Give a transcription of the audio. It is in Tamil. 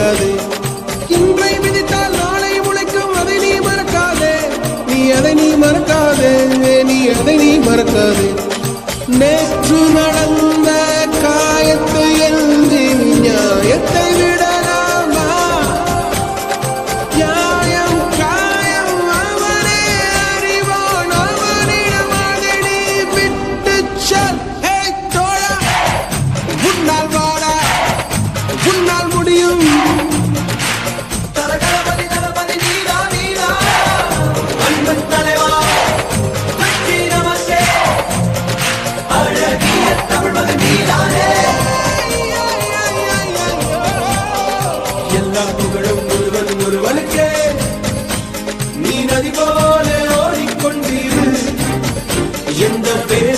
மறக்காதே. இன்றை விதித்தால் நாளை உழைக்கும் அதை நீ மறக்காதே. நீ அதை நீ மறக்காதே நீ அதை நீ மறக்காதே. நேற்று நடந்த காயத்தை என்று நியாயத்தை விடலாமா? நியாயம் காயம் அவனே முடியும். எல்லா புகழும் முழுவதும் ஒருவனுக்கே. நீ நதி போல ஓடிக்கொண்டீரு. எந்த பெரு